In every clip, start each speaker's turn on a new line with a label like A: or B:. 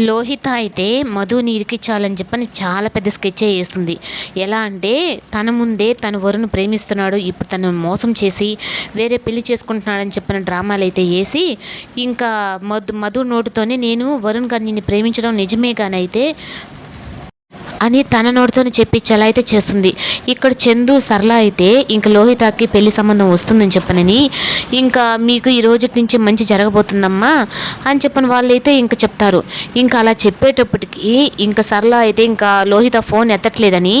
A: లోహిత అయితే మధుని ఇరికించాలని చెప్పని చాలా పెద్ద స్కెచ్ వేస్తుంది ఎలా అంటే తన ముందే తను వరుణ్ ప్రేమిస్తున్నాడు ఇప్పుడు తను మోసం చేసి వేరే పెళ్ళి చేసుకుంటున్నాడని చెప్పిన డ్రామాలు అయితే వేసి ఇంకా మధు మధు నోటుతోనే నేను వరుణ్ గారిని నిన్ను ప్రేమించడం నిజమే కానీ అయితే అని తన నోటితోనే చెప్పించేలా అయితే చేస్తుంది. ఇక్కడ చందు సరళ అయితే ఇంకా లోహితకి పెళ్ళి సంబంధం వస్తుందని చెప్పనని ఇంకా మీకు ఈ రోజు నుంచి మంచి జరగబోతుందమ్మా అని చెప్పని వాళ్ళైతే ఇంకా చెప్తారు. ఇంకా అలా చెప్పేటప్పటికి ఇంకా సరళ అయితే ఇంకా లోహిత ఫోన్ ఎత్తట్లేదని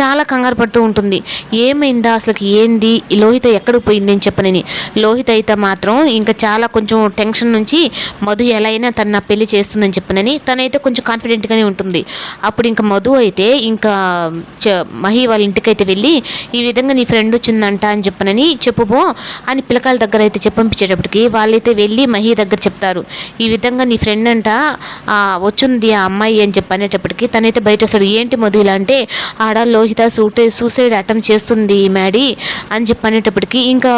A: చాలా కంగారు పడుతూ ఉంటుంది. ఏమైందా అసలుకి? ఏంది? ఈ లోహిత ఎక్కడికి పోయింది అని చెప్పనని. లోహిత అయితే మాత్రం ఇంకా చాలా కొంచెం టెన్షన్ నుంచి మధు ఎలా అయినా తన నా పెళ్ళి చేస్తుందని చెప్పనని తనైతే కొంచెం కాన్ఫిడెంట్గానే ఉంటుంది. అప్పుడు ఇంకా మధు అయితే ఇంకా చ మహి వాళ్ళ ఇంటికైతే వెళ్ళి ఈ విధంగా నీ ఫ్రెండ్ వచ్చిందంట అని చెప్పనని చెప్పుబో అని పిల్లకాయల దగ్గర అయితే చెప్పంపించేటప్పటికి వాళ్ళైతే వెళ్ళి మహి దగ్గర చెప్తారు. ఈ విధంగా నీ ఫ్రెండ్ అంట వచ్చింది ఆ అమ్మాయి అని చెప్పనేటప్పటికి తనైతే బయట వస్తాడు. ఏంటి మధు అంటే ఆడ లోహిత సూటే సూసైడ్ అటెంప్ట్ చేస్తుంది మ్యాడీ అని చెప్పనేటప్పటికి ఇంకా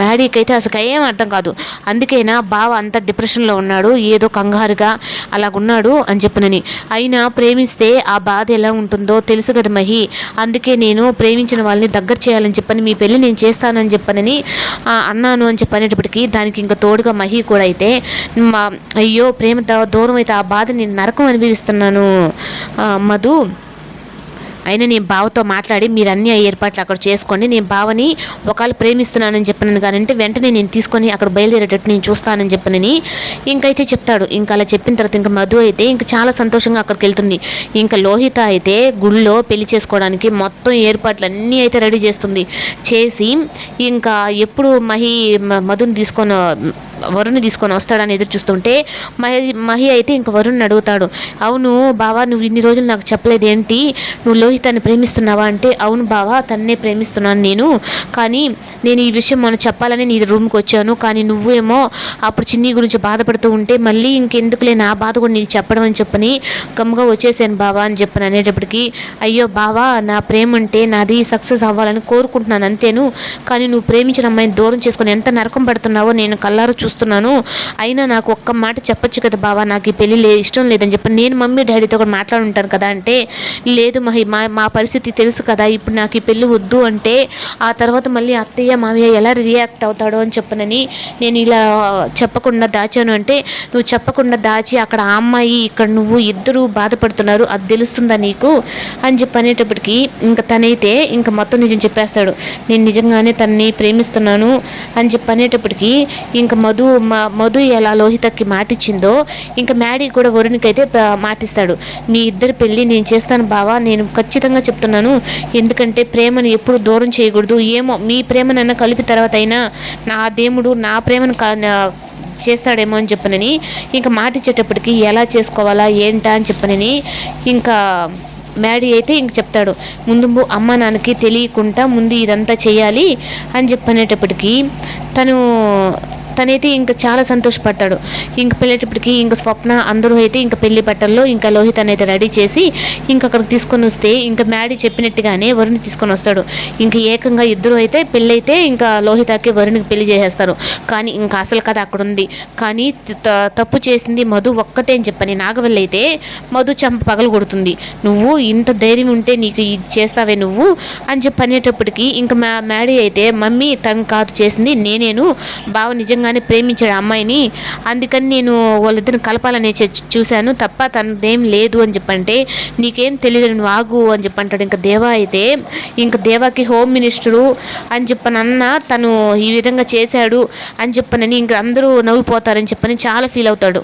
A: మ్యాడీకి అయితే అసలు ఏం అర్థం కాదు. అందుకైనా బావ అంత డిప్రెషన్లో ఉన్నాడు ఏదో కంగారుగా అలాగున్నాడు అని చెప్పనని. అయినా ప్రేమిస్తే ఆ బాధ ఎలా ఉంటుందో తెలుసు కదా మహి. అందుకే నేను ప్రేమించిన వాళ్ళని దగ్గర చేయాలని చెప్పని మీ పెళ్ళి నేను చేస్తానని చెప్పనని అన్నాను అని చెప్పనేటప్పటికి దానికి ఇంకా తోడుగా మహి కూడా అయితే మా అయ్యో ప్రేమ దూరం అయితే ఆ బాధ నేను నరకం అనిపిస్తున్నాను మధు అయినా నేను బావతో మాట్లాడి మీరు అన్ని ఏర్పాట్లు అక్కడ చేసుకోండి నేను బావని ఒకవేళ ప్రేమిస్తున్నానని చెప్పినాను కానీ అంటే వెంటనే నేను తీసుకొని అక్కడ బయలుదేరేటట్టు నేను చూస్తానని చెప్పినని ఇంకైతే చెప్తాడు. ఇంకా అలా చెప్పిన తర్వాత ఇంకా మధు అయితే ఇంకా చాలా సంతోషంగా అక్కడికి వెళ్తుంది. ఇంకా లోహిత అయితే గుళ్ళో పెళ్ళి చేసుకోవడానికి మొత్తం ఏర్పాట్లు అన్నీ అయితే రెడీ చేస్తుంది. చేసి ఇంకా ఎప్పుడు మహి మ- మధుని తీసుకొని వరుణ్ తీసుకొని వస్తాడని ఎదురు చూస్తుంటే మహి మహి అయితే ఇంక వరుణ్ అడుగుతాడు అవును బావా నువ్వు ఇన్ని రోజులు నాకు చెప్పలేదు ఏంటి? నువ్వు లోహితాన్ని ప్రేమిస్తున్నావా? అంటే అవును బావా తన్నే ప్రేమిస్తున్నాను నేను కానీ నేను ఈ విషయం మనం చెప్పాలని నీ రూమ్కి వచ్చాను కానీ నువ్వేమో అప్పుడు చిన్ని గురించి బాధపడుతూ ఉంటే మళ్ళీ ఇంకెందుకులే నా బాధ కూడా నీకు చెప్పడం అని చెప్పని గమ్ముగా వచ్చేసాను బావా అని చెప్పని అనేటప్పటికి అయ్యో బావా నా ప్రేమ అంటే నాది సక్సెస్ అవ్వాలని కోరుకుంటున్నాను అంతేను కానీ నువ్వు ప్రేమించిన అమ్మాయిని దూరం చేసుకొని ఎంత నరకం పడుతున్నావో నేను కల్లారు చూస్తున్నాను. అయినా నాకు ఒక్క మాట చెప్పొచ్చు కదా బావా నాకు ఈ పెళ్ళి లే ఇష్టం లేదని చెప్పి నేను మమ్మీ డాడీతో కూడా మాట్లాడుంటాను కదా అంటే లేదు మహి మా మా పరిస్థితి తెలుసు కదా ఇప్పుడు నాకు ఈ పెళ్ళి వద్దు అంటే ఆ తర్వాత మళ్ళీ అత్తయ్య మావయ్య ఎలా రియాక్ట్ అవుతాడో అని చెప్పనని నేను ఇలా చెప్పకుండా దాచాను అంటే నువ్వు చెప్పకుండా దాచి అక్కడ ఆ అమ్మాయి ఇక్కడ నువ్వు ఇద్దరు బాధపడుతున్నారు అది తెలుస్తుందా నీకు? అని చెప్పి అనేటప్పటికి ఇంకా తనైతే ఇంకా మొత్తం నిజం చెప్పేస్తాడు. నేను నిజంగానే తనని ప్రేమిస్తున్నాను అని చెప్పి అనేటప్పటికి ఇంకా మధు మధు మధు ఎలా లోహితకి మాటిచ్చిందో ఇంకా మ్యాడీ కూడా వరుణ్కైతే మాటిస్తాడు. మీ ఇద్దరి పెళ్ళి నేను చేస్తాను బావా నేను ఖచ్చితంగా చెప్తున్నాను. ఎందుకంటే ప్రేమను ఎప్పుడు దూరం చేయకూడదు. ఏమో మీ ప్రేమనన్నా కలిపి తర్వాత అయినా నా దేవుడు నా ప్రేమను చేస్తాడేమో అని చెప్పనని ఇంకా మాటిచ్చేటప్పటికి ఎలా చేసుకోవాలా ఏంటా అని చెప్పనని ఇంకా మ్యాడీ అయితే ఇంక చెప్తాడు. ముందు ము- అమ్మ నాన్నకి తెలియకుండా ముందు ఇదంతా చేయాలి అని చెప్పనేటప్పటికీ తను తనైతే ఇంకా చాలా సంతోషపడతాడు ఇంక పెళ్ళేటప్పటికి ఇంక స్వప్న అందరూ అయితే ఇంకా పెళ్ళి బట్టల్లో ఇంకా లోహిత్ అనేది రెడీ చేసి ఇంక అక్కడికి తీసుకొని వస్తే ఇంకా మ్యాడీ చెప్పినట్టుగానే వరుణ్ తీసుకొని వస్తాడు. ఇంక ఏకంగా ఇద్దరు అయితే పెళ్ళైతే ఇంకా లోహితకి వరుణ్కి పెళ్ళి చేసేస్తారు. కానీ ఇంకా అసలు కథ అక్కడ ఉంది కానీ తప్పు చేసింది మధు ఒక్కటే అని చెప్పని నాగవల్లి అయితే మధు చంప పగలు కొడుతుంది. నువ్వు ఇంత ధైర్యం ఉంటే నీకు ఇది చేస్తావే నువ్వు? అని చెప్పి అనేటప్పటికి ఇంకా మా మ్యాడీ అయితే మమ్మీ తను కాదు చేసింది నేనేను. బావ నిజంగానే ప్రేమించాడు అమ్మాయిని. అందుకని నేను వాళ్ళిద్దరిని కలపాలని చూశాను. తప్ప తనదేం లేదు అని చెప్పంటే నీకేం తెలియదు నువ్వు ఆగు అని చెప్పంటాడు. ఇంకా దేవా అయితే ఇంకా దేవాకి హోమ్ మినిస్టరు అని చెప్పని అన్న తను ఈ విధంగా చేశాడు అని చెప్పనని ఇంకా అందరూ నవ్విపోతారని చెప్పని చాలా ఫీల్ అవుతాడు.